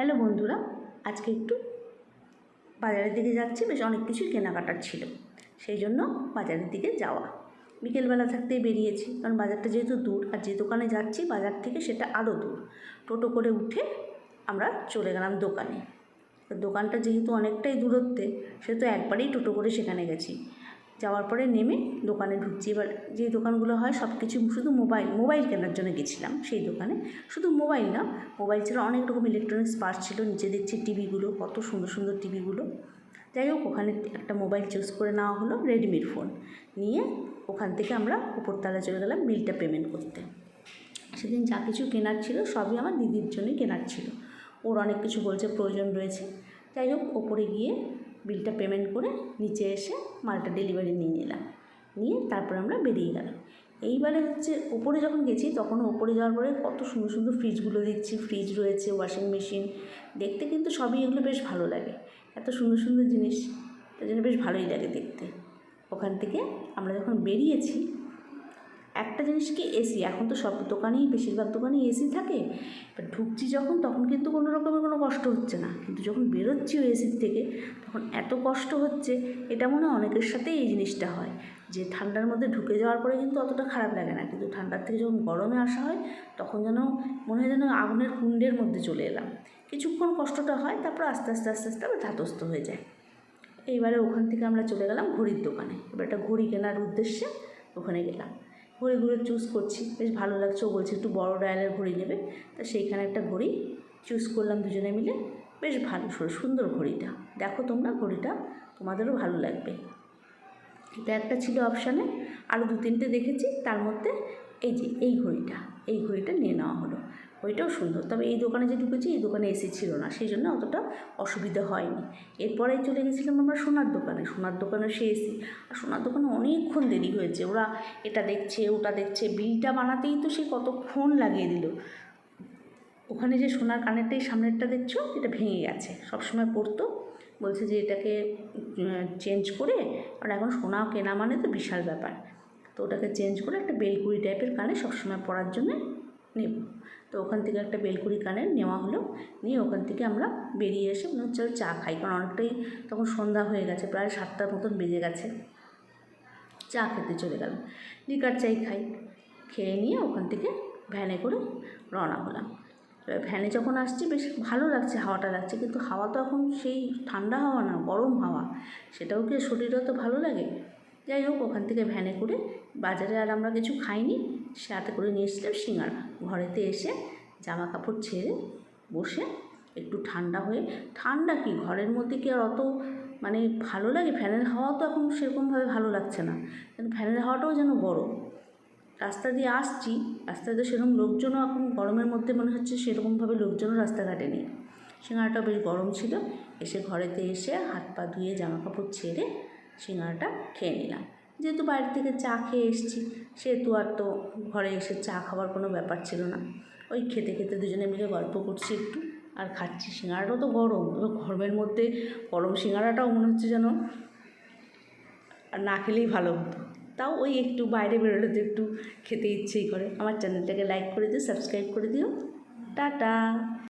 Hello বন্ধুরা, আজকে একটু বাজারের দিকে যাচ্ছি, বেশ অনেক কিছুই কেনাকাটার ছিল। সেই জন্য বাজারের দিকে যাওয়া। বিকেলবেলা থাকতেই বেরিয়েছি, কারণ বাজারটা যেহেতু দূর, আর যে দোকানে যাচ্ছি, বাজার থেকে সেটা আরও দূর। টোটো করে উঠে আমরা চলে গেলাম দোকানে। দোকানটা যেহেতু অনেকটাই দূরত্বে, সেহেতু একবারেই টোটো করে সেখানে গেছি। যাওয়ার পরে নেমে দোকানে ঢুকছি। এবার যে দোকানগুলো হয় সব কিছু শুধু মোবাইল মোবাইল কেনার জন্য গেছিলাম সেই দোকানে। শুধু মোবাইল না, মোবাইল ছাড়া অনেক রকম ইলেকট্রনিক্স পার্টস ছিল। নিচে দেখছি টিভিগুলো, কত সুন্দর সুন্দর টিভিগুলো। যাই হোক, ওখানে একটা মোবাইল চুজ করে নেওয়া হলো রেডমির ফোন নিয়ে ওখান থেকে আমরা উপরতলায় চলে গেলাম বিলটা পেমেন্ট করতে। সেদিন যা কিছু কেনার ছিল সবই আমার দিদির জন্যই কেনার ছিল। ওর অনেক কিছু বলছে, প্রয়োজন রয়েছে। যাই হোক, ওপরে গিয়ে বিলটা পেমেন্ট করে নিচে এসে মালটা ডেলিভারি নিয়ে নিলাম। নিয়ে তারপর আমরা বেরিয়ে গেলাম। এইবারে হচ্ছে ওপরে যখন গেছি তখন ওপরে যাওয়ার পরে কত সুন্দর সুন্দর ফ্রিজগুলো দেখছি। ফ্রিজ রয়েছে ওয়াশিং মেশিন দেখতে কিন্তু সবই এগুলো বেশ ভালো লাগে। এত সুন্দর সুন্দর জিনিস। তার জন্য বেশ ভালোই লাগে দেখতে। ওখান থেকে আমরা যখন বেরিয়েছি একটা জিনিস কি এসি এখন তো সব দোকানেই, বেশিরভাগ দোকানেই এসি থাকে। এবার ঢুকছি যখন, তখন কিন্তু কোনো রকমের কোনো কষ্ট হচ্ছে না। কিন্তু যখন বেরোচ্ছি ওই এসির থেকে, তখন এত কষ্ট হচ্ছে, এটা মনে হয় অনেকের সাথেই এই জিনিসটা হয়। যে ঠান্ডার মধ্যে ঢুকে যাওয়ার পরে কিন্তু অতটা খারাপ লাগে না। কিন্তু ঠান্ডার থেকে যখন গরমে আসা হয়, তখন যেন মনে হয় যেন আগুনের কুণ্ডের মধ্যে চলে এলাম। কিছুক্ষণ কষ্টটা হয়, তারপর আস্তে আস্তে আস্তে আস্তে আবার ধাতস্থ হয়ে যায়। এইবারে ওখান থেকে আমরা চলে গেলাম ঘড়ির দোকানে। এবার একটা ঘড়ি কেনার উদ্দেশ্যে ওখানে গেলাম। ঘড়িগুলো চুজ করছি। বেশ ভালো লাগছে, ও বলছে একটু বড় ডায়ালের ঘড়ি নেবে। তা সেইখানে একটা ঘড়ি চুজ করলাম দুজনে মিলে। বেশ ভালো সুন্দর ঘড়িটা। দেখো তোমরা, ঘড়িটা তোমাদেরও ভালো লাগবে। এটা একটা ছিল অপশানে আরও দু তিনটে দেখেছি। তার মধ্যে এই যে, এই ঘড়িটা এই ঘড়িটা নিয়ে নেওয়া হলো। ওইটাও সুন্দর। তবে এই দোকানে যে ঢুকেছি, এই দোকানে এসি ছিল না সেই জন্য অতটা অসুবিধা হয়নি। এরপরে চলে গেছিলাম আমরা সোনার দোকানে। সোনার দোকানে সে এসি। আর সোনার দোকানে অনেকক্ষণ দেরি হয়েছে। ওরা এটা দেখছে, ওটা দেখছে, বিলটা বানাতেই তো সে কতক্ষণ লাগিয়ে দিল। ওখানে যে সোনার কানেরটাই সামনেরটা দেখছ? এটা ভেঙে গেছে। সবসময় পড়তো বলছে যে এটাকে চেঞ্জ করে কারণ এখন সোনা কেনা মানে তো বিশাল ব্যাপার। তো ওটাকে চেঞ্জ করে একটা বেলকুড়ি টাইপের কানে সবসময় পরার জন্যে নেব। তো ওখান থেকে একটা বেলকুড়ি কানের নেওয়া হলো। নিয়ে ওখান থেকে আমরা বেরিয়ে এসে মনে হচ্ছে চা খাই, কারণ অনেকটাই তখন সন্ধ্যা হয়ে গেছে, প্রায় সাতটার মতন বেজে গেছে। চা খেতে চলে গেলাম। লিকার চাই খাই। খেয়ে নিয়ে ওখান থেকে ভ্যানে করে রওনা হলাম। এবার ভ্যানে যখন আসছি, বেশ ভালো লাগছে, হাওয়াটা লাগছে, কিন্তু হাওয়া তো এখন সেই ঠান্ডা হাওয়া না, গরম হাওয়া। সেটাও কি শরীরে তো ভালো লাগে? যাই হোক, ওখান থেকে ভ্যানে করে বাজারে আর আমরা কিছু খাইনি। সাথে করে নিয়ে এসেছিলাম সিঙ্গারা। ঘরেতে এসে জামা কাপড় ছেড়ে বসে একটু ঠান্ডা হয়ে, ঠান্ডা কি? ঘরের মধ্যে কি আর অত মানে ভালো লাগে? ফ্যানের হাওয়া তো এখন সেরকমভাবে ভালো লাগছে না। ফ্যানের হাওয়াটাও যেন গরম রাস্তা দিয়ে আসছি, রাস্তায় তো সেরকম লোকজনও এখন গরমের মধ্যে মনে হচ্ছে সেরকমভাবে লোকজনও রাস্তাঘাটে নেই। সিঙ্গারাটা বেশ গরম ছিল। এসে ঘরেতে এসে হাত পা ধুয়ে জামা কাপড় ছেড়ে সিঙ্গারাটা খেয়ে নিলাম। যেহেতু বাইরে থেকে চা খেয়ে এসেছি, সেহেতু আর তো ঘরে এসে চা খাওয়ার কোনো ব্যাপার ছিল না। ওই খেতে খেতে দুজনে মিলে গল্প করছি একটু আর খাচ্ছি। সিঙ্গারাটাও তো গরম গরমের মধ্যে গরম সিঙ্গারাটাও মনে হচ্ছে যেন আর না খেলেই ভালো হতো। তাও ওই একটু বাইরে বেরোলে তো একটু খেতে ইচ্ছেই করে। আমার চ্যানেলটাকে লাইক করে দিও, সাবস্ক্রাইব করে দিও। টাটা।